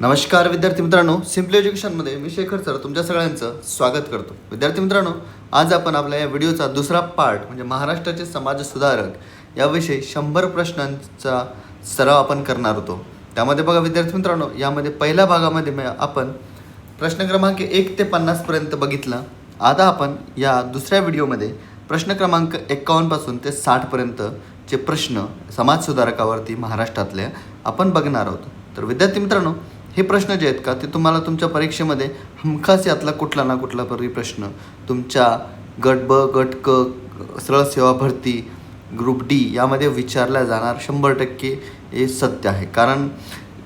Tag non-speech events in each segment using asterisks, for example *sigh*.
नमस्कार विद्यार्थी मित्रांनो सिम्पली एज्युकेशनमध्ये मी शेखर सर तुमच्या सगळ्यांचं स्वागत करतो. विद्यार्थी मित्रांनो आज आपण आपल्या या व्हिडिओचा दुसरा पार्ट म्हणजे महाराष्ट्राचे समाज सुधारक याविषयी शंभर प्रश्नांचा सराव आपण करणार होतो. त्यामध्ये बघा विद्यार्थी मित्रांनो यामध्ये पहिल्या भागामध्ये मी आपण प्रश्न क्रमांक एक ते पन्नासपर्यंत बघितला. आता आपण या दुसऱ्या व्हिडिओमध्ये प्रश्न क्रमांक एकावन्नपासून ते साठपर्यंतचे प्रश्न समाज सुधारकावरती महाराष्ट्रातल्या आपण बघणार आहोत. तर विद्यार्थी मित्रांनो हे प्रश्न जे आहेत का ते तुम्हाला तुमच्या परीक्षेमध्ये हमखास यातला कुठला ना कुठला तरी प्रश्न. तुमच्या गट ब गट क सरळ सेवा भरती ग्रुप डी यामध्ये विचारला जाणार शंभर टक्के हे सत्य आहे. कारण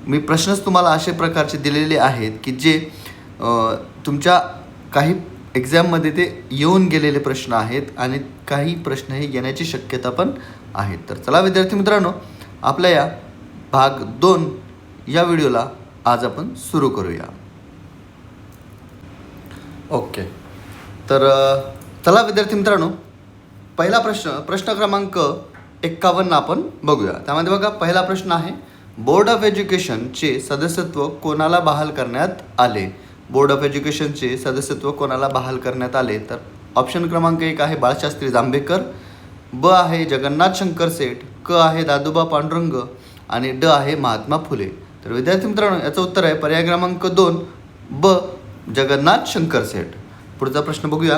मी प्रश्नच तुम्हाला असे प्रकारचे दिलेले आहेत की जे तुमच्या काही एक्झाममध्ये ते येऊन गेलेले प्रश्न आहेत आणि काही प्रश्न हे येण्याची शक्यता पण आहेत तर चला विद्यार्थी मित्रांनो आपल्या या भाग दोन या व्हिडिओला आज आपण सुरू करूया. ओके. तर चला विद्यार्थी मित्रांनो पहिला प्रश्न प्रश्न क्रमांक एक्कावन्न आपण बघूया. त्यामध्ये बघा पहिला प्रश्न आहे बोर्ड ऑफ एज्युकेशनचे सदस्यत्व कोणाला बहाल करण्यात आले? बोर्ड ऑफ एज्युकेशनचे सदस्यत्व कोणाला बहाल करण्यात आले? तर ऑप्शन क्रमांक एक आहे बाळशास्त्री जांभेकर ब आहे जगन्नाथ शंकर सेठ क आहे दादोबा पांडुरंग आणि ड आहे महात्मा फुले. तर विद्यार्थी मित्रांनो याचं उत्तर आहे पर्याय क्रमांक दोन ब जगन्नाथ शंकर सेठ. पुढचा प्रश्न बघूया.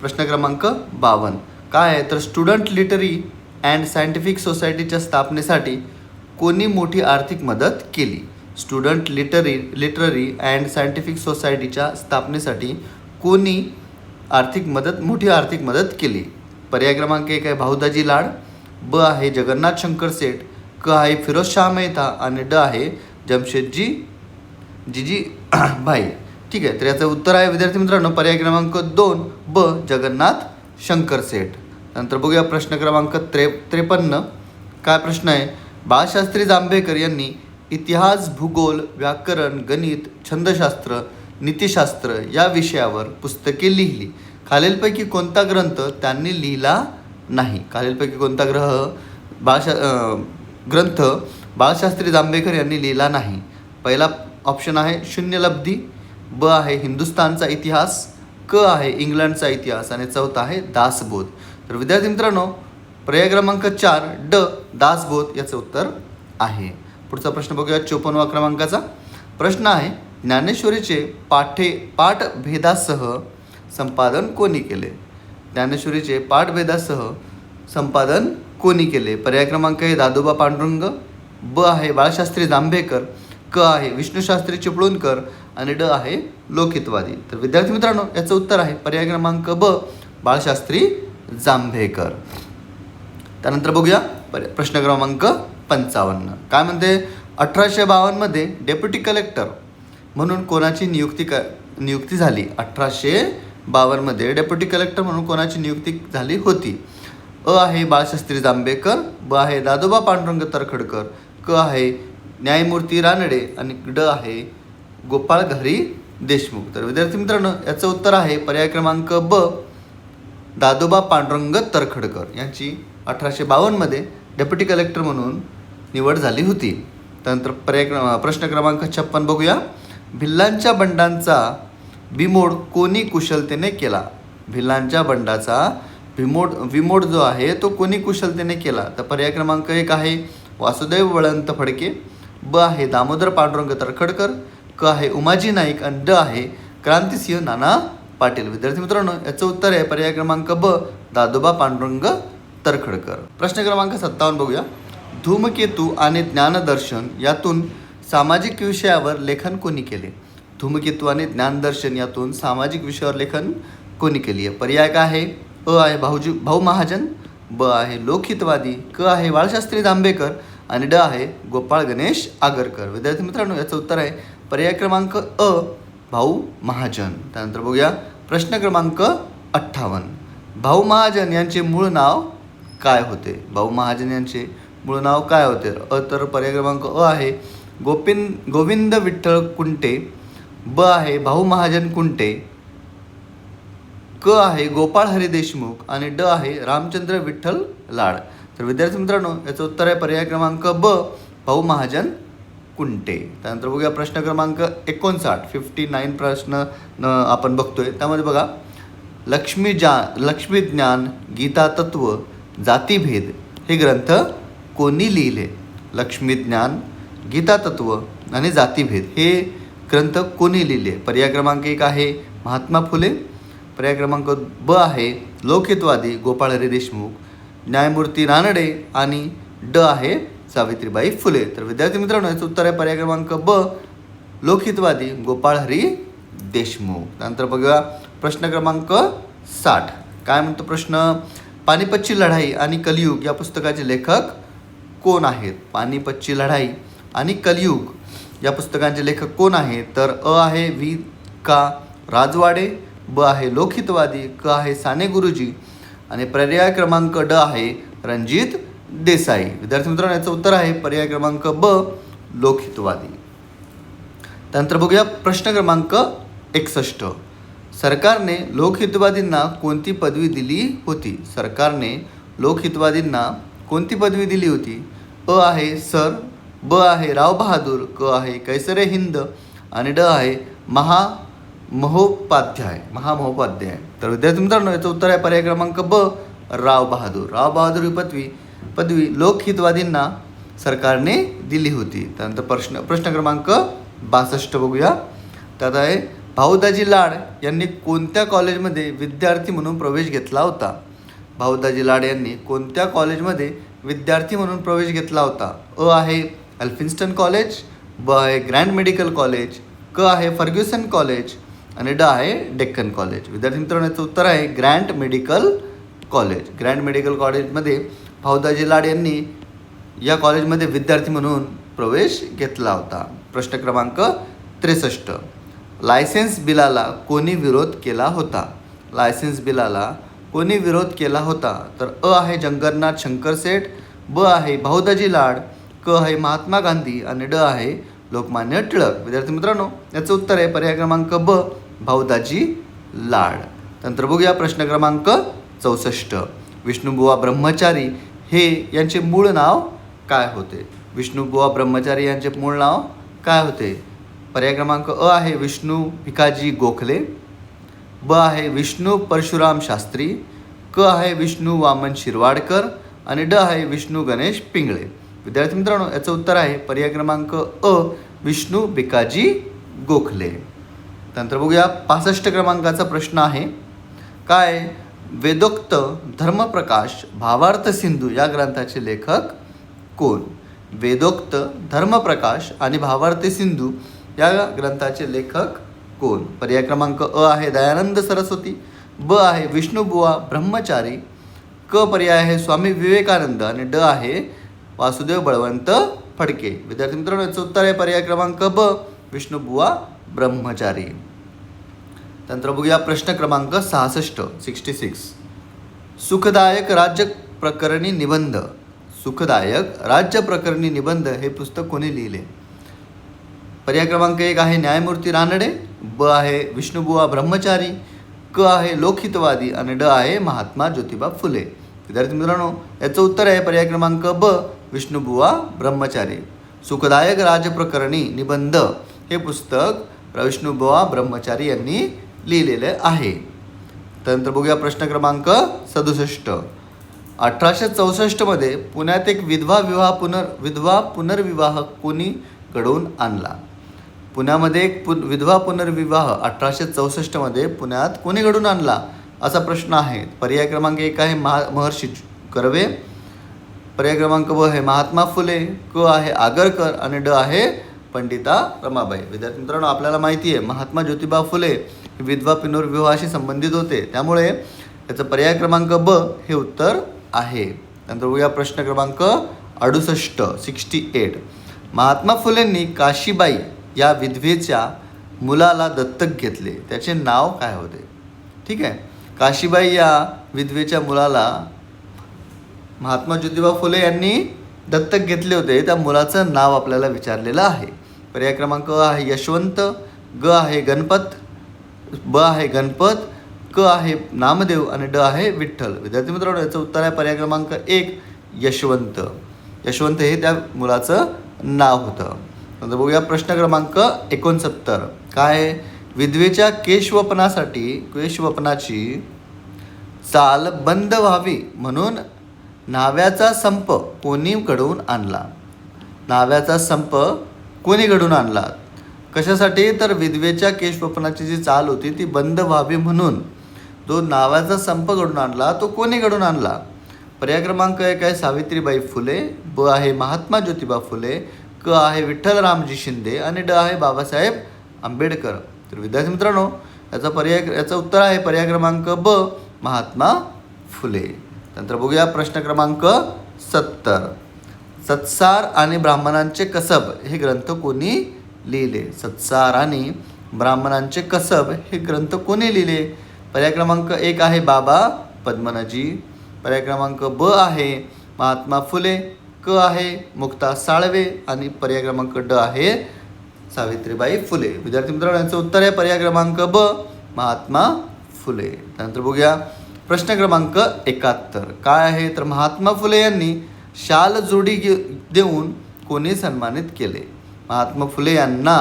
प्रश्न क्रमांक बावन्न काय आहे? तर स्टुडंट लिटरी अँड सायंटिफिक सोसायटीच्या स्थापनेसाठी कोणी मोठी आर्थिक मदत केली? Student literary literary and scientific सोसायटीच्या स्थापनेसाठी कोणी आर्थिक मदत मोठी आर्थिक मदत केली? पर्याय क्रमांक एक आहे भाऊदाजी लाड ब आहे जगन्नाथ शंकर सेठ क आहे फिरोज शाह मेहता आणि ड आहे जमशेदजी जीजी *clears throat* भाई. ठीक आहे तर याचं उत्तर आहे विद्यार्थी मित्रांनो पर्याय क्रमांक दोन ब जगन्नाथ शंकर सेठ. नंतर बघूया प्रश्न क्रमांक त्रे त्रेपन्न. काय प्रश्न आहे? बाळशास्त्री जांभेकर यांनी इतिहास भूगोल व्याकरण गणित छंदशास्त्र नीतिशास्त्र या विषयावर पुस्तके लिहिली. खालीलपैकी कोणता ग्रंथ त्यांनी लिहिला नाही? खालीलपैकी कोणता ग्रह? बाळशा ग्रंथ बाळशास्त्री जांभेकर यांनी लिहिला नाही. पहिला ऑप्शन आहे शून्यलब्धी ब आहे हिंदुस्थानचा इतिहास क आहे इंग्लंडचा इतिहास आणि चौथा आहे दासबोध. तर विद्यार्थी मित्रांनो पर्याय क्रमांक चार ड दासबोध याचं उत्तर आहे. पुढचा प्रश्न बघूया चोपन्नवा क्रमांकाचा. प्रश्न आहे ज्ञानेश्वरीचे पाठे पाठभेदासह संपादन कोणी केले? ज्ञानेश्वरीचे पाठभेदासह संपादन कोणी केले? पर्याय क्रमांक आहे दादोबा पांडुरंग ब आहे बाळशास्त्री जांभेकर क आहे विष्णूशास्त्री चिपळूणकर आणि ड आहे लोकहितवादी. तर विद्यार्थी मित्रांनो याचं उत्तर आहे पर्याय क्रमांक ब बाळशास्त्री जांभेकर. त्यानंतर बघूया प्रश्न क्रमांक पंचावन्न. काय म्हणते? अठराशे बावन्नमध्ये डेप्युटी कलेक्टर म्हणून कोणाची नियुक्ती क नियुक्ती झाली? अठराशे बावन्नमध्ये डेप्युटी कलेक्टर म्हणून कोणाची नियुक्ती झाली होती? अ आहे बाळशास्त्री जांभेकर ब आहे दादोबा पांडुरंग तरखडकर क आहे न्यायमूर्ती रानडे आणि ड आहे गोपाळ घरी देशमुख. तर विद्यार्थी मित्रांनो याचं उत्तर आहे पर्याय क्रमांक ब दादोबा पांडुरंग तरखडकर. यांची अठराशे बावन्नमध्ये डेप्युटी कलेक्टर म्हणून निवड झाली होती. त्यानंतर पर्याय क्र प्रश्न क्रमांक छप्पन बघूया. भिल्लांच्या बंडांचा बिमोड कोणी कुशलतेने केला? भिल्लांच्या बंडाचा विमोड विमोड जो आहे तो कोणी कुशलतेने केला? तर पर्याय क्रमांक एक आहे वासुदेव वळंत फडके ब आहे दामोदर पांडुरंग तरखडकर क आहे उमाजी नाईक आणि ड आहे क्रांतिसिंह नाना पाटील. विद्यार्थी मित्रांनो याचं उत्तर आहे पर्याय क्रमांक ब दादोबा पांडुरंग तरखडकर प्रश्न क्रमांक सत्तावन्न बघूया. धूमकेतू आणि ज्ञानदर्शन यातून सामाजिक विषयावर लेखन कोणी केले? धूमकेतू आणि ज्ञानदर्शन यातून सामाजिक विषयावर लेखन कोणी केली आहे? पर्याय काय आहे? अ आहे भाऊजी भाऊ महाजन ब आहे लोकहितवादी क आहे बाळशास्त्री जांभेकर आणि ड आहे गोपाळ गणेश आगरकर. विद्यार्थी मित्रांनो याचं उत्तर आहे पर्याय क्रमांक अ भाऊ महाजन. त्यानंतर बघूया प्रश्न क्रमांक अठ्ठावन्न. भाऊ महाजन यांचे मूळ नाव काय होते? भाऊ महाजन यांचे मूळ नाव काय होते? अ तर पर्याय क्रमांक अ आहे गोपिन गोविंद विठ्ठल कुंटे. ब आहे भाऊ महाजन कुंटे. क आहे गोपाळ हरी देशमुख. आणि ड आहे रामचंद्र विठ्ठल लाड. तर विद्यार्थी मित्रांनो याचं उत्तर आहे पर्याय क्रमांक ब भाऊ महाजन कुंटे. त्यानंतर बघूया प्रश्न क्रमांक एकोणसाठ फिफ्टी नाईन प्रश्न आपण बघतोय. त्यामध्ये बघा लक्ष्मी जा लक्ष्मी ज्ञान गीता तत्व जातीभेद हे ग्रंथ कोणी लिहिले? लक्ष्मी ज्ञान गीता तत्व आणि जातीभेद हे ग्रंथ कोणी लिहिले? पर्याय क्रमांक एक आहे महात्मा फुले. पर्याय क्रमांक ब आहे लोकहितवादी गोपाळ हरी देशमुख. न्यायमूर्ती रानडे आणि ड आहे सावित्रीबाई फुले. तर विद्यार्थी मित्रांनो याचं उत्तर आहे पर्याय क्रमांक ब लोकहितवादी गोपाळ हरी देशमुख. त्यानंतर बघूया प्रश्न क्रमांक साठ. काय म्हणतो प्रश्न? पानिपतची लढाई आणि कलियुग या पुस्तकाचे लेखक कोण आहेत? पानिपतची लढाई आणि कलियुग या पुस्तकांचे लेखक कोण आहेत? तर अ आहे व्ही का राजवाडे ब आहे लोकहितवादी क आहे साने गुरुजी आणि पर्याय क्रमांक ड आहे रणजित देसाई. विद्यार्थी मित्रांनो याचं उत्तर आहे पर्याय क्रमांक ब लोकहितवादी. त्यानंतर बघूया प्रश्न क्रमांक एकसष्ट. सरकारने लोकहितवादींना कोणती पदवी दिली होती? सरकारने लोकहितवादींना कोणती पदवी दिली होती? अ आहे सर ब आहे राव बहादूर क आहे कैसरे हिंद आणि ड आहे महा महोपाध्याय महामहोपाध्याय. तर विद्यार्थी मित्रांनो याचं उत्तर आहे पर्याय क्रमांक ब राव बहादूर. राव बहादूर ही पदवी पदवी लोकहितवादींना सरकारने दिली होती. त्यानंतर प्रश्न प्रश्न क्रमांक बासष्ट बघूया. त्यात आहे भाऊदाजी लाड यांनी कोणत्या कॉलेजमध्ये विद्यार्थी म्हणून प्रवेश घेतला होता? भाऊदाजी लाड यांनी कोणत्या कॉलेजमध्ये विद्यार्थी म्हणून प्रवेश घेतला होता? अ आहे अल्फिन्स्टन कॉलेज ब आहे ग्रँड मेडिकल कॉलेज क आहे फर्ग्युसन कॉलेज आणि ड आहे डेक्कन कॉलेज. विद्यार्थी मित्रांनो याचं उत्तर आहे grand medical college. Grand medical कॉलेजमध्ये भाऊदाजी लाड यांनी या कॉलेजमध्ये विद्यार्थी म्हणून प्रवेश घेतला होता. प्रश्न क्रमांक त्रेसष्ट. लायसेन्स बिलाला कोणी विरोध केला होता? लायसेन्स बिलाला कोणी विरोध केला होता? तर अ आहे जंगरनाथ शंकर सेठ ब आहे भाऊदाजी लाड क आहे महात्मा गांधी आणि ड आहे लोकमान्य टिळक. विद्यार्थी मित्रांनो याचं उत्तर आहे पर्याय क्रमांक ब. भाऊदाजी लाड नंतर बघूया प्रश्न क्रमांक चौसष्ट. विष्णुबुवा ब्रह्मचारी हे यांचे मूळ नाव काय होते? विष्णुबुवा ब्रह्मचारी यांचे मूळ नाव काय होते? पर्याय क्रमांक अ आहे विष्णू भिकाजी गोखले. ब आहे विष्णू परशुराम शास्त्री. क आहे विष्णू वामन शिरवाडकर. आणि ड आहे विष्णू गणेश पिंगळे. विद्यार्थी मित्रांनो याचं उत्तर आहे पर्याय क्रमांक अ विष्णू भिकाजी गोखले. त्यानंतर बघूया. पासष्ट क्रमांकाचा प्रश्न आहे. काय? वेदोक्त धर्मप्रकाश भावार्थ सिंधू या ग्रंथाचे लेखक कोण? वेदोक्त धर्मप्रकाश आणि भावार्थ सिंधू या ग्रंथाचे लेखक कोण? पर्याय क्रमांक अ आहे दयानंद सरस्वती ब आहे विष्णुबुवा ब्रह्मचारी क पर्याय आहे स्वामी विवेकानंद आणि ड आहे वासुदेव बळवंत फडके. विद्यार्थी मित्रांनो याचं उत्तर आहे पर्याय क्रमांक ब विष्णुबुवा ब्रह्मचारी. त्यानंतर बघूया प्रश्न क्रमांक सहासष्ट सिक्स्टी सिक्स सुखदायक राज्य प्रकरणी निबंध. सुखदायक राज्य प्रकरणी निबंध हे पुस्तक कोणी लिहिले? पर्याय क्रमांक एक आहे न्यायमूर्ती रानडे ब आहे विष्णुबुवा ब्रह्मचारी क आहे लोकहितवादी आणि ड आहे महात्मा ज्योतिबा फुले. विद्यार्थी मित्रांनो याचं उत्तर आहे पर्याय क्रमांक ब विष्णुबुवा ब्रह्मचारी. सुखदायक राजप्रकरणी निबंध हे पुस्तक विष्णुबुवा ब्रह्मचारी यांनी लिहिलेले आहे. त्यानंतर बघूया प्रश्न क्रमांक सदुसष्ट. अठराशे चौसष्टमध्ये पुण्यात एक विधवा विवाह पुनर् विधवा पुनर्विवाह कोणी घडवून आणला? पुण्यामध्ये एक पु विधवा पुनर्विवाह अठराशे चौसष्टमध्ये पुण्यात कोणी घडून आणला? असा प्रश्न आहे. पर्याय क्रमांक एक आहे महा महर्षी कर्वे. पर्याय क्रमांक ब आहे महात्मा फुले. क आहे आगरकर. आणि ड आहे पंडिता रमाबाई. विद्यार्थी मित्रांनो आपल्याला माहिती आहे महात्मा ज्योतिबा फुले हे विधवा पुनर्विवाहाशी संबंधित होते. त्यामुळे याचं पर्याय क्रमांक ब हे उत्तर आहे. नंतर बघूया प्रश्न क्रमांक अडुसष्ट सिक्स्टी एट. महात्मा फुलेंनी काशीबाई या विधवेच्या मुलाला दत्तक घेतले. त्याचे नाव काय होते? ठीक आहे. काशीबाई या विधवेच्या मुलाला महात्मा ज्योतिबा फुले यांनी दत्तक घेतले होते. त्या मुलाचं नाव आपल्याला विचारलेलं आहे. पर्याय क्रमांक अ आहे यशवंत ग आहे गणपत ब आहे गणपत क आहे नामदेव आणि ड आहे विठ्ठल. विद्यार्थी मित्रांनो याचं उत्तर आहे पर्याय क्रमांक एक यशवंत. यशवंत हे त्या मुलाचं नाव होतं. नंतर बघूया प्रश्न क्रमांक एकोणसत्तर. काय आहे? विधवेच्या केशवपनासाठी केशवपनाची चाल बंद व्हावी म्हणून नाव्याचा संप कोणीकडून आणला? नाव्याचा संप कोणी घडून आणला? कशासाठी? तर विधवेच्या केशवपनाची जी चाल होती ती बंद व्हावी म्हणून. जो नावाचा संप घडून आणला तो कोणी घडून आणला? पर्याय क्रमांक एक आहे सावित्रीबाई फुले ब आहे महात्मा ज्योतिबा फुले क आहे विठ्ठलरामजी शिंदे आणि ड आहे बाबासाहेब आंबेडकर. तर विद्यार्थी मित्रांनो याचा पर्याय याचं उत्तर आहे पर्याय क्रमांक ब महात्मा फुले. नंतर बघूया प्रश्न क्रमांक सत्तर. सत्सार आणि ब्राह्मणांचे कसब हे ग्रंथ कोणी लिहिले? सत्सार आणि ब्राह्मणांचे कसब हे ग्रंथ कोणी लिहिले? पर्याय क्रमांक एक आहे बाबा पद्मनाजी. पर्याय क्रमांक ब आहे महात्मा फुले. क आहे मुक्ता साळवे. आणि पर्याय क्रमांक ड आहे सावित्रीबाई फुले. विद्यार्थी मित्रांनो यांचं उत्तर आहे पर्याय क्रमांक ब महात्मा फुले. त्यानंतर बघूया प्रश्न क्रमांक एकाहत्तर. काय आहे? तर महात्मा फुले यांनी शाल जोडी घे देऊन कोणी सन्मानित केले? महात्मा फुले यांना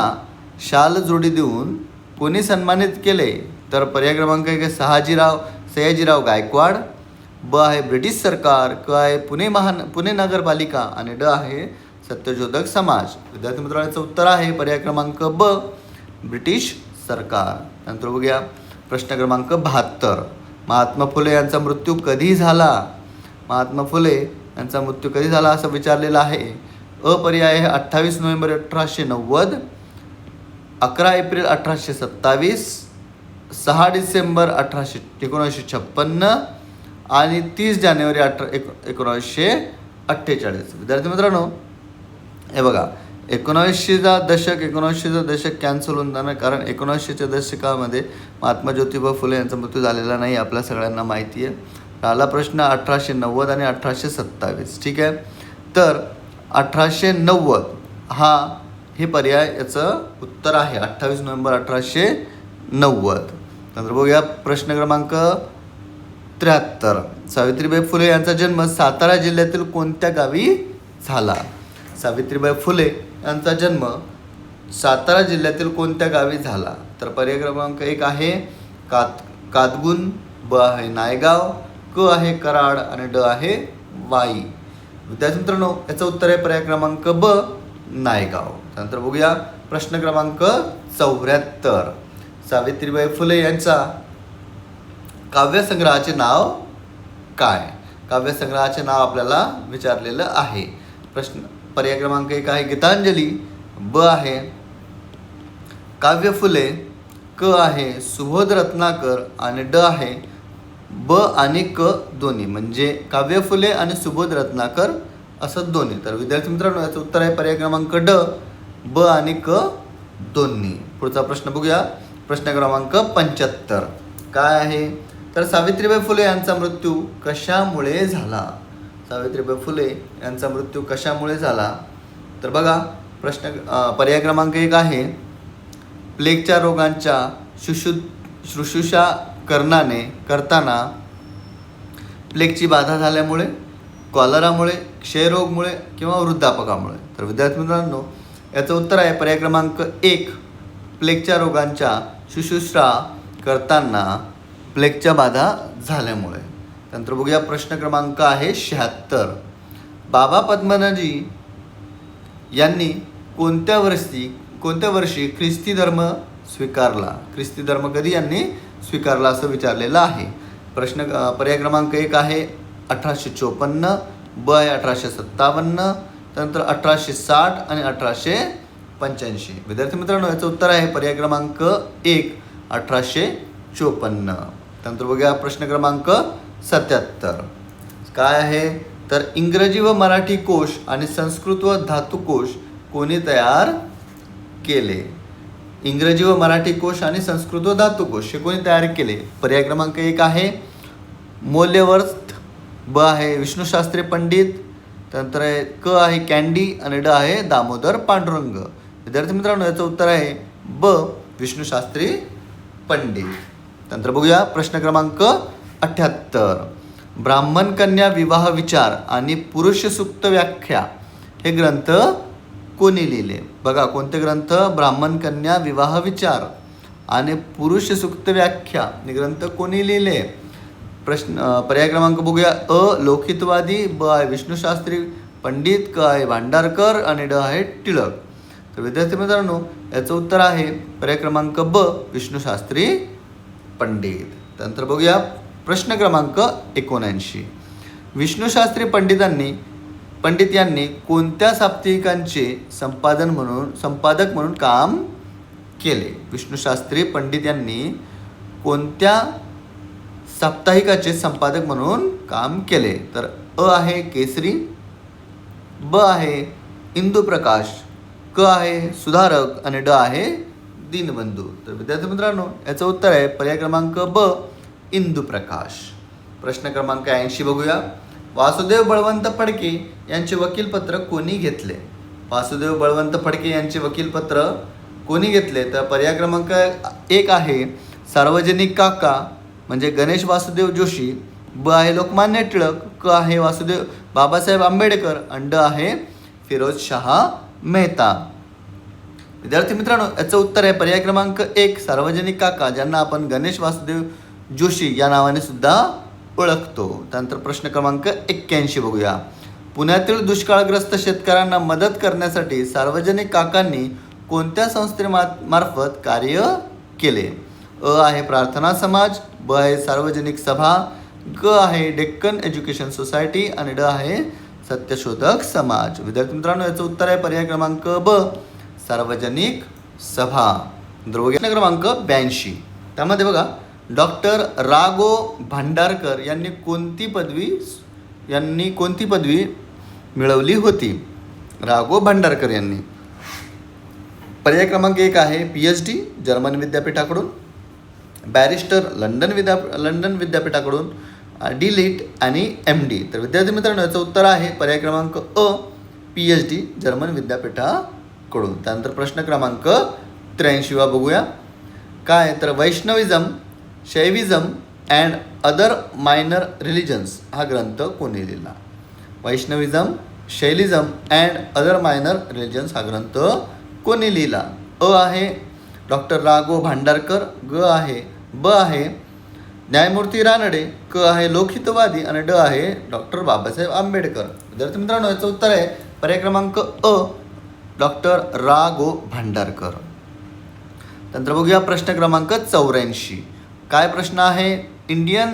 शाल जोडी देऊन कोणी सन्मानित केले? तर पर्याय क्रमांक एक आहे सहाजीराव सयाजीराव गायकवाड ब आहे ब्रिटिश सरकार क आहे पुणे महान पुणे नगरपालिका आणि ड आहे सत्यशोधक समाज. विद्यार्थी मित्रांचं उत्तर आहे पर्याय क्रमांक ब ब्रिटिश सरकार. नंतर बघूया प्रश्न क्रमांक बहात्तर. महात्मा फुले यांचा मृत्यू कधी झाला? महात्मा फुले यांचा मृत्यू कधी झाला असं विचारलेलं आहे? अपर्याय आहे अठ्ठावीस नोव्हेंबर अठराशे नव्वद अकरा एप्रिल अठराशे सत्तावीस सहा डिसेंबर अठराशे एकोणीसशे छप्पन्न आणि तीस जानेवारी अठरा एक एकोणावीसशे अठ्ठेचाळीस. विद्यार्थी मित्रांनो हे बघा एकोणावीसशेचा दशक एकोणीसशेचं दशक कॅन्सल होऊन जाणार कारण एकोणावीसशेच्या दशकामध्ये महात्मा ज्योतिबा फुले यांचा मृत्यू झालेला नाही आपल्या सगळ्यांना माहिती आहे. आला प्रश्न अठराशे नव्वद आणि अठराशे सत्तावीस. ठीक आहे? तर अठराशे नव्वद हा हे पर्याय याचं उत्तर आहे. अठ्ठावीस नोव्हेंबर अठराशे नव्वद. नंतर बघूया प्रश्न क्रमांक त्र्याहत्तर. सावित्रीबाई फुले यांचा जन्म सातारा जिल्ह्यातील कोणत्या गावी झाला? सावित्रीबाई फुले यांचा जन्म सातारा जिल्ह्यातील कोणत्या गावी झाला? तर पर्याय क्रमांक एक आहे कात कातगुण ब आहे नायगाव. क आहे कराड आणि ड आहे वाई. विद्यार्थी मित्रांनो याचं उत्तर आहे पर्याय क्रमांक ब नायगाव. त्यानंतर बघूया प्रश्न क्रमांक चौऱ्याहत्तर. सावित्रीबाई फुले यांचा काव्यसंग्रहाचे नाव काय? काव्यसंग्रहाचे नाव आपल्याला विचारलेलं आहे. प्रश्न पर्याय क्रमांक एक आहे गीतांजली ब आहे काव्य फुले क आहे सुबोध रत्नाकर आणि ड आहे ब आणि क दोन्ही म्हणजे काव्य फुले आणि सुबोध रत्नाकर असं दोन्ही. तर विद्यार्थी मित्रांनो याचं उत्तर आहे पर्याय क्रमांक ड. ब आणि क दोन्ही. पुढचा प्रश्न बघूया. प्रश्न क्रमांक पंच्याहत्तर. काय आहे? तर सावित्रीबाई फुले यांचा मृत्यू कशामुळे झाला? सावित्रीबाई फुले यांचा मृत्यू कशामुळे झाला? तर बघा प्रश्न पर्याय क्रमांक एक आहे. प्लेगच्या रोगांच्या शुशु शुश्रूषा करणाने करताना प्लेगची बाधा झाल्यामुळे कॉलरामुळे क्षयरोगमुळे किंवा वृद्धापकामुळे. तर विद्यार्थी मित्रांनो याचं उत्तर आहे पर्याय क्रमांक एक प्लेगच्या रोगांच्या शुश्रूषा करताना प्लेगच्या बाधा झाल्यामुळे. त्यानंतर बघूया प्रश्न क्रमांक आहे शहात्तर. बाबा पद्मनाजी यांनी कोणत्या वर्षी कोणत्या वर्षी ख्रिस्ती धर्म स्वीकारला? ख्रिस्ती धर्म कधी यांनी स्वीकारला असं विचारलेलं आहे. प्रश्न पर्याय क्रमांक एक आहे अठराशे चोपन्न ब आहे अठराशे सत्तावन्न त्यानंतर अठराशे साठ आणि अठराशे पंच्याऐंशी. विद्यार्थी मित्रांनो याचं उत्तर आहे पर्याय क्रमांक एक अठराशे चोपन्न. त्यानंतर बघूया प्रश्न क्रमांक सत्याहत्तर. काय आहे? तर इंग्रजी व मराठी कोश आणि संस्कृत व धातुकोश कोणी तयार केले? इंग्रजी व मराठी कोश आणि संस्कृत व धातुकोश हे कोणी तयार केले? पर्याय क्रमांक एक आहे मौल्यवर्थ ब आहे विष्णूशास्त्री पंडित त्यानंतर आहे क आहे कॅन्डी आणि ड आहे दामोदर पांडुरंग. विद्यार्थी मित्रांनो याचं उत्तर आहे ब विष्णूशास्त्री पंडित. त्यानंतर बघूया प्रश्न क्रमांक अठ्ठ्याहत्तर ब्राह्मण कन्या विवाह विचार आणि पुरुष सुक्त व्याख्या हे ग्रंथ कोणी लिहिले बघा कोणते ग्रंथ? ब्राह्मण कन्या विवाह विचार आणि पुरुष सुक्त व्याख्या. हे ग्रंथ कोणी लिहिले? प्रश्न पर्याय क्रमांक बघूया. अ लोकितवादी ब आहे विष्णूशास्त्री पंडित क आहे भांडारकर आणि ड आहे टिळक. तर विद्यार्थी मित्रांनो याचं उत्तर आहे पर्याय क्रमांक ब विष्णूशास्त्री पंडित. त्यानंतर बघूया प्रश्न क्रमांक एकोणऐंशी. विष्णूशास्त्री पंडितांनी पंडित यांनी कोणत्या साप्ताहिकांचे संपादन म्हणून संपादक म्हणून काम केले? विष्णूशास्त्री पंडित यांनी कोणत्या साप्ताहिकाचे संपादक म्हणून काम केले? तर अ आहे केसरी ब आहे इंदुप्रकाश क आहे सुधारक आणि ड आहे दीनबंधू. तर विद्यार्थी मित्रांनो याचं उत्तर आहे पर्याय क्रमांक ब इंदुप्रकाश. प्रश्न क्रमांक ऐंशी बघूया. वासुदेव बळवंत फडके यांचे वकीलपत्र कोणी घेतले? वासुदेव बळवंत फडके यांचे वकीलपत्र कोणी घेतले? तर पर्याय क्रमांक एक आहे सार्वजनिक काका म्हणजे गणेश वासुदेव जोशी. ब आहे लोकमान्य टिळक क आहे वासुदेव बाबासाहेब आंबेडकर आणि ड आहे फिरोज शहा मेहता. विद्यार्थी मित्रांनो याचं उत्तर आहे पर्याय क्रमांक एक सार्वजनिक काका ज्यांना आपण गणेश वासुदेव जोशी या नावाने सुद्धा ओळखतो. त्यानंतर प्रश्न क्रमांक एक्क्याऐंशी बघूया. पुण्यातील दुष्काळग्रस्त शेतकऱ्यांना मदत करण्यासाठी सार्वजनिक काकांनी कोणत्या संस्थेमा मार्फत कार्य केले? अ आहे प्रार्थना समाज ब आहे सार्वजनिक सभा ग आहे डेक्कन एज्युकेशन सोसायटी आणि ड आहे सत्यशोधक समाज. विद्यार्थी मित्रांनो याचं उत्तर आहे पर्याय क्रमांक ब सार्वजनिक सभा. द्रव्य क्रमांक ब्याऐंशी. त्यामध्ये बघा डॉक्टर रागो भांडारकर यांनी कोणती पदवी यांनी कोणती पदवी मिळवली होती? रागो भांडारकर यांनी. पर्याय क्रमांक एक आहे पी एच डी जर्मन विद्यापीठाकडून. बॅरिस्टर लंडन विद्या लंडन विद्यापीठाकडून डी लिट आणि एम डी तर विद्यार्थी मित्रांनो याचं उत्तर आहे पर्याय क्रमांक अ पी एच डी जर्मन विद्यापीठाकडून. त्यानंतर प्रश्न क्रमांक त्र्याऐंशीवा बघूया. काय? तर Vaishnavism Shaivism and other minor religions हा ग्रंथ कोणी लिहिला? Vaishnavism Shaivism and other minor religions हा ग्रंथ कोणी लिहिला? अ आहे डॉक्टर राघव भांडारकर ग आहे ब आहे न्यायमूर्ती रानडे क आहे लोकहितवादी आणि ड आहे डॉक्टर बाबासाहेब आंबेडकर. विद्यार्थी मित्रांनो याचं उत्तर आहे पर्याय क्रमांक अ डॉक्टर रा गो भांडारकर. नंतर बघूया प्रश्न क्रमांक चौऱ्याऐंशी. काय प्रश्न आहे? इंडियन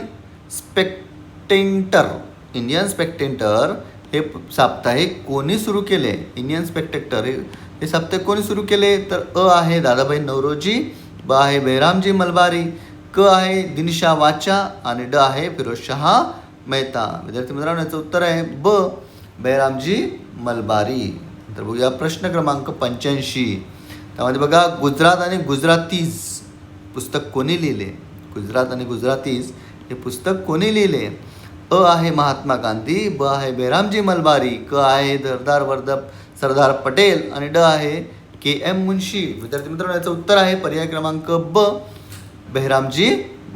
स्पेक्टेंटर इंडियन स्पेक्टेंटर हे साप्ताहिक कोणी सुरू केले? इंडियन स्पेक्टेक्टर हे साप्ताहिक कोणी सुरू केले? तर अ आहे दादाभाई नवरोजी ब आहे बैरामजी मलबारी क आहे दिनशा वाचा आणि ड आहे फिरोजशहा मेहता. विद्यार्थी मित्रांनो याचं उत्तर आहे ब बैरामजी मलबारी. तर बघूया प्रश्न क्रमांक पंच्याऐंशी. त्यामध्ये बघा गुजरात आणि गुजरातीज पुस्तक कोणी लिहिले? गुजरात आणि गुजरातीज हे पुस्तक कोणी लिहिले? अ आहे महात्मा गांधी ब आहे बेरामजी मलबारी क आहे सरदार वर्धप सरदार पटेल आणि ड आहे के एम मुन्शी विद्यार्थी मित्रांनो याचं उत्तर आहे पर्याय क्रमांक ब बेहरामजी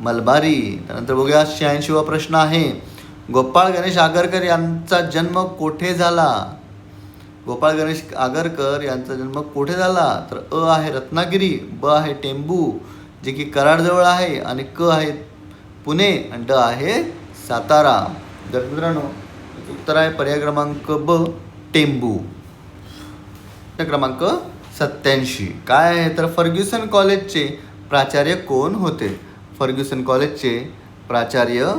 मलबारी. त्यानंतर बघूया शहाऐंशीवा प्रश्न आहे. गोपाळ गणेश आगरकर यांचा जन्म कोठे झाला? गोपाळ गणेश आगरकर यांचा जन्म कोठे झाला? तर अ आहे रत्नागिरी ब आहे टेंबू जे की कराडजवळ आहे आणि क आहे पुणे आणि ड आहे सातारा तर मित्रांनो उत्तर आहे पर्याय क्रमांक ब टेंबू. क्रमांक सत्याऐंशी काय आहे? तर फर्ग्युसन कॉलेजचे प्राचार्य कोण होते? फर्ग्युसन कॉलेजचे प्राचार्य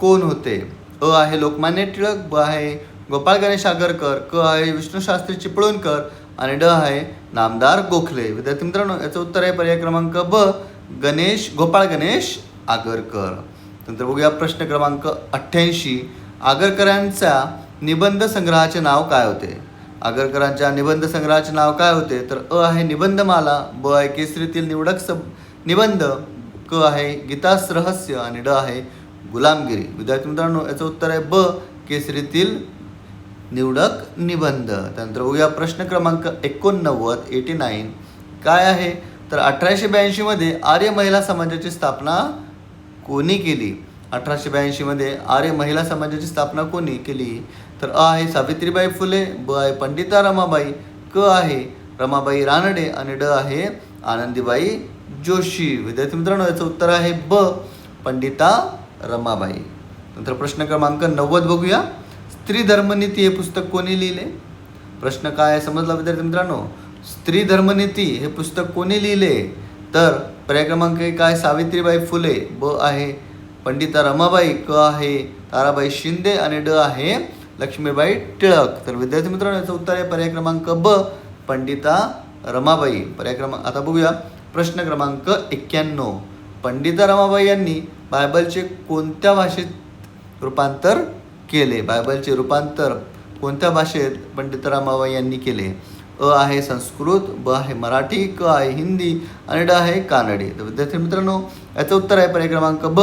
कोण होते? अ आहे लोकमान्य टिळक ब आहे गोपाळ गणेश आगरकर क आहे विष्णुशास्त्री चिपळूणकर आणि ड आहे नामदार गोखले. विद्यार्थी मित्रांनो याचं उत्तर आहे पर्याय क्रमांक ब गणेश गोपाळ गणेश आगरकर. नंतर बघूया प्रश्न क्रमांक अठ्ठ्याऐंशी. आगरकरांच्या निबंध संग्रहाचे नाव काय होते? आगरकरांच्या निबंध संग्रहाचे नाव काय होते? तर अ आहे निबंधमाला ब आहे केसरीतील निवडक सब निबंध क आहे गीतास रहस्य आणि ड आहे गुलामगिरी. विद्यार्थी मित्रांनो याचं उत्तर आहे ब केसरीतील निवडक निबंध. त्यानंतर बघूया प्रश्न क्रमांक एकोणनव्वद एटी नाईन. काय आहे? तर अठराशे ब्याऐंशीमध्ये आर्य महिला समाजाची स्थापना कोणी केली? अठराशे ब्याऐंशीमध्ये आर्य महिला समाजाची स्थापना कोणी केली? तर अ आहे सावित्रीबाई फुले ब आहे पंडिता रमाबाई क आहे रमाबाई रानडे आणि ड आहे आनंदीबाई जोशी. विद्यार्थी मित्रांनो याचं उत्तर आहे ब पंडिता रमाबाई. नंतर प्रश्न क्रमांक नव्वद बघूया. स्त्री धर्मनीती हे पुस्तक कोणी लिहिले? प्रश्न काय आहे समजला विद्यार्थी मित्रांनो? स्त्री धर्मनीती हे पुस्तक कोणी लिहिले? तर पर्याय क्रमांक एक आहे सावित्रीबाई फुले ब आहे पंडिता रमाबाई क आहे ताराबाई शिंदे आणि ड आहे लक्ष्मीबाई टिळक. तर विद्यार्थी मित्रांनो याचं उत्तर आहे पर्याय क्रमांक ब पंडिता रमाबाई. पर्याय क्रमांक आता बघूया. प्रश्न क्रमांक एक्क्याण्णव. पंडिता रमाबाई यांनी बायबलचे कोणत्या भाषेत रूपांतर केले? बायबलचे रूपांतर कोणत्या भाषेत पंडित रमाबाई यांनी केले? अ आहे संस्कृत ब आहे मराठी क आहे हिंदी आणि ड आहे कानडी. तर विद्यार्थी मित्रांनो याचं उत्तर आहे पर्याय क्रमांक ब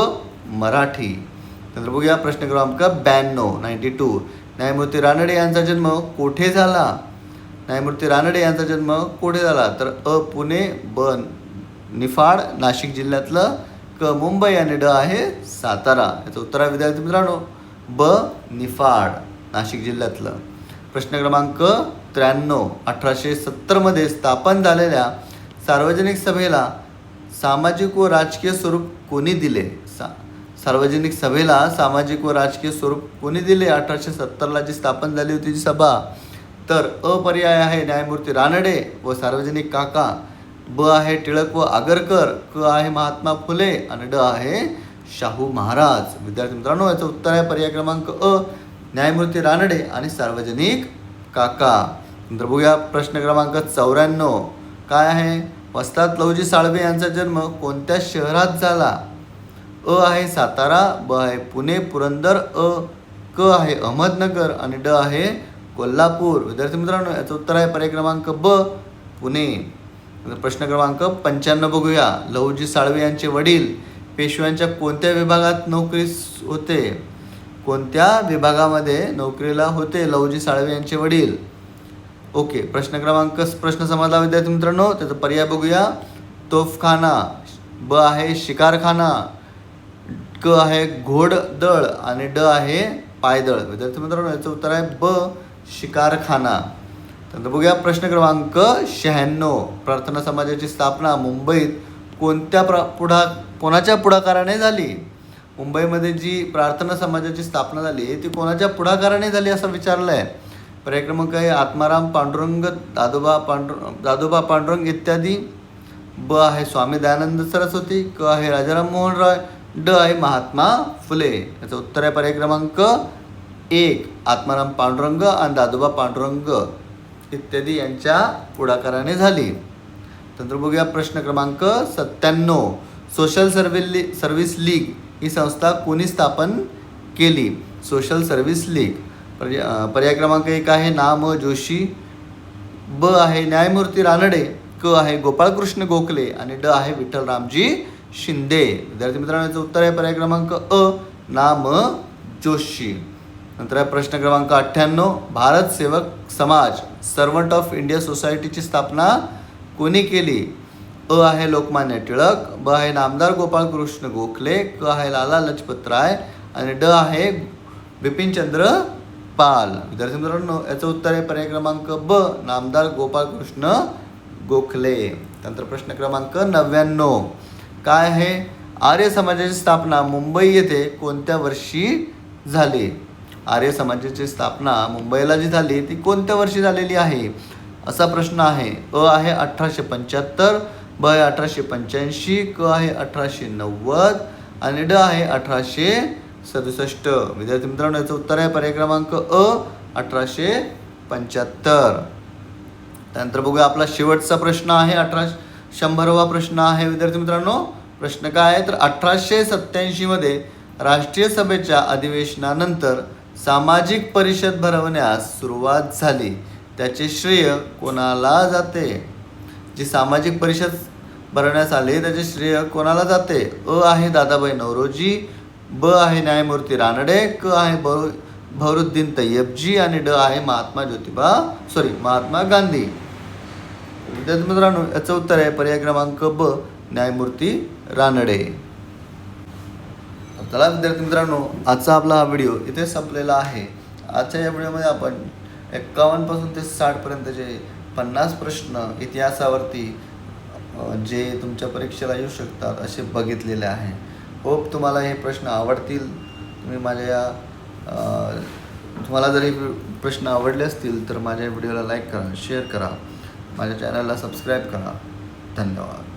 मराठी. नंतर बघूया प्रश्न क्रमांक ब्याण्णव नाईन्टी टू. न्यायमूर्ती रानडे यांचा जन्म कोठे झाला? न्यायमूर्ती रानडे यांचा जन्म कोठे झाला? तर अ पुणे ब निफाड नाशिक जिल्ह्यातलं क मुंबई आणि ड आहे सातारा. याचं उत्तर आहे विद्यार्थी मित्रांनो ब निफाड नाशिक जिल्ह्यातलं. प्रश्न क्रमांक त्र्याण्णव अठराशे सत्तरमध्ये स्थापन झालेल्या सार्वजनिक सभेला सामाजिक व राजकीय स्वरूप कोणी दिले? सा सार्वजनिक सभेला सामाजिक व राजकीय स्वरूप कोणी दिले? अठराशे सत्तरला जी स्थापन झाली होती जी सभा तर अ पर्याय आहे न्यायमूर्ती रानडे व सार्वजनिक काका ब आहे टिळक व आगरकर क आहे महात्मा फुले आणि ड आहे शाहू महाराज. विद्यार्थी मित्रांनो याचं उत्तर आहे पर्याय क्रमांक अ न्यायमूर्ती रानडे आणि सार्वजनिक काका. नंतर बघूया प्रश्न क्रमांक चौऱ्याण्णव. काय आहे? वस्ताद लवजी साळवे यांचा जन्म कोणत्या शहरात झाला? अ आहे सातारा ब आहे पुणे पुरंदर अ क आहे अहमदनगर आणि ड आहे कोल्हापूर. विद्यार्थी मित्रांनो याचं उत्तर आहे पर्याय क्रमांक ब पुणे. प्रश्न क्रमांक पंच्याण्णव बघूया. लहूजी साळवे यांचे वडील पेशव्यांच्या कोणत्या विभागात नोकरीस होते? कोणत्या विभागामध्ये नोकरीला होते लहूजी साळवे यांचे वडील? ओके प्रश्न क्रमांक प्रश्न समजला विद्यार्थी मित्रांनो त्याचा पर्याय बघूया. तोफखाना ब आहे शिकारखाना क आहे घोडदळ आणि ड आहे पायदळ विद्यार्थी मित्रांनो याचं उत्तर आहे ब शिकारखाना. त्यानंतर बघूया प्रश्न क्रमांक शहाण्णव. प्रार्थना समाजाची स्थापना मुंबईत कोणत्या प्र पुढा कोणाच्या पुढाकाराने झाली? मुंबईमध्ये जी प्रार्थना समाजाची स्थापना झाली ती कोणाच्या पुढाकाराने झाली असं विचारलं आहे पर्याय क्रमांक आहे आत्माराम पांडुरंग दादोबा पांडुर दादोबा पांडुरंग इत्यादी. ब आहे स्वामी दयानंद सरस्वती क आहे राजाराम मोहन रॉय ड आहे महात्मा फुले. याचं उत्तर आहे पर्याय क्रमांक एक आत्माराम पांडुरंग आणि दादोबा पांडुरंग इत्यादी यांच्या पुढाकाराने झाली. नंतर बघूया प्रश्न क्रमांक सत्त्याण्णव. सोशल सर्व्हि ली सर्व्हिस लीग ही संस्था कोणी स्थापन केली? Social service league. पर्या पर्याय क्रमांक एक आहे ना म जोशी ब आहे न्यायमूर्ती रानडे क आहे गोपाळकृष्ण गोखले आणि ड आहे विठ्ठल रामजी शिंदे. विद्यार्थी मित्रांनो याचं उत्तर आहे पर्याय क्रमांक अ ना म जोशी. नंतर आहे प्रश्न क्रमांक अठ्ठ्याण्णव भारत सेवक समाज सर्वंट ऑफ इंडिया सोसायटीची स्थापना कोणी केली? अ आहे लोकमान्य टिळक ब आहे नामदार गोपाळकृष्ण गोखले क आहे लाला लजपत राय आणि ड आहे बिपिनचंद्र पाल विद्यार्थी मित्रांनो याचं उत्तर आहे पर्याय क्रमांक ब नामदार गोपाळकृष्ण गोखले. नंतर प्रश्न क्रमांक नव्याण्णव. काय आहे? आर्य समाजाची स्थापना मुंबई येथे कोणत्या वर्षी झाली? आर्य समाजाची स्थापना मुंबईला जी झाली ती कोणत्या वर्षी झालेली आहे? असा प्रश्न आहे. अ आहे अठराशे पंच्याहत्तर ब आहे अठराशे पंच्याऐंशी क आहे अठराशे नव्वद आणि ड आहे अठराशे सदुसष्ट. विद्यार्थी मित्रांनो याचं उत्तर आहे पर्याय क्रमांक अ अठराशे पंच्याहत्तर. त्यानंतर बघूया आपला शेवटचा प्रश्न आहे अठरा शंभरवा प्रश्न आहे. विद्यार्थी मित्रांनो प्रश्न काय आहे? तर अठराशे सत्त्याऐंशीमध्ये राष्ट्रीय सभेच्या अधिवेशनानंतर सामाजिक परिषद भरवण्यास सुरुवात झाली. त्याचे श्रेय कोणाला जाते? जी सामाजिक परिषद भरवण्यास आली त्याचे श्रेय कोणाला जाते? अ आहे दादाबाई नवरोजी. ब आहे न्यायमूर्ती रानडे क आहे ब भरुद्दीन तय्यबजी आणि ड आहे महात्मा ज्योतिबा सॉरी महात्मा गांधी. विद्यार्थी मित्रांनो याचं उत्तर आहे पर्याय क्रमांक ब न्यायमूर्ती रानडे. चला विद्यार्थी मित्रांनो आजचा आपला हा व्हिडिओ इथे संपलेला आहे. आजच्या या व्हिडिओमध्ये आपण एक्कावन्नपासून ते साठपर्यंतचे पन्नास प्रश्न इतिहासावरती जे तुमच्या परीक्षेला येऊ शकतात असे बघितलेले आहे. होप तुम्हाला हे प्रश्न आवडतील. तुम्ही माझ्या या तुम्हाला जर हे प्रश्न आवडले असतील तर माझ्या व्हिडिओला लाईक करा शेअर करा. माझ्या चॅनलला सबस्क्राईब करा. धन्यवाद.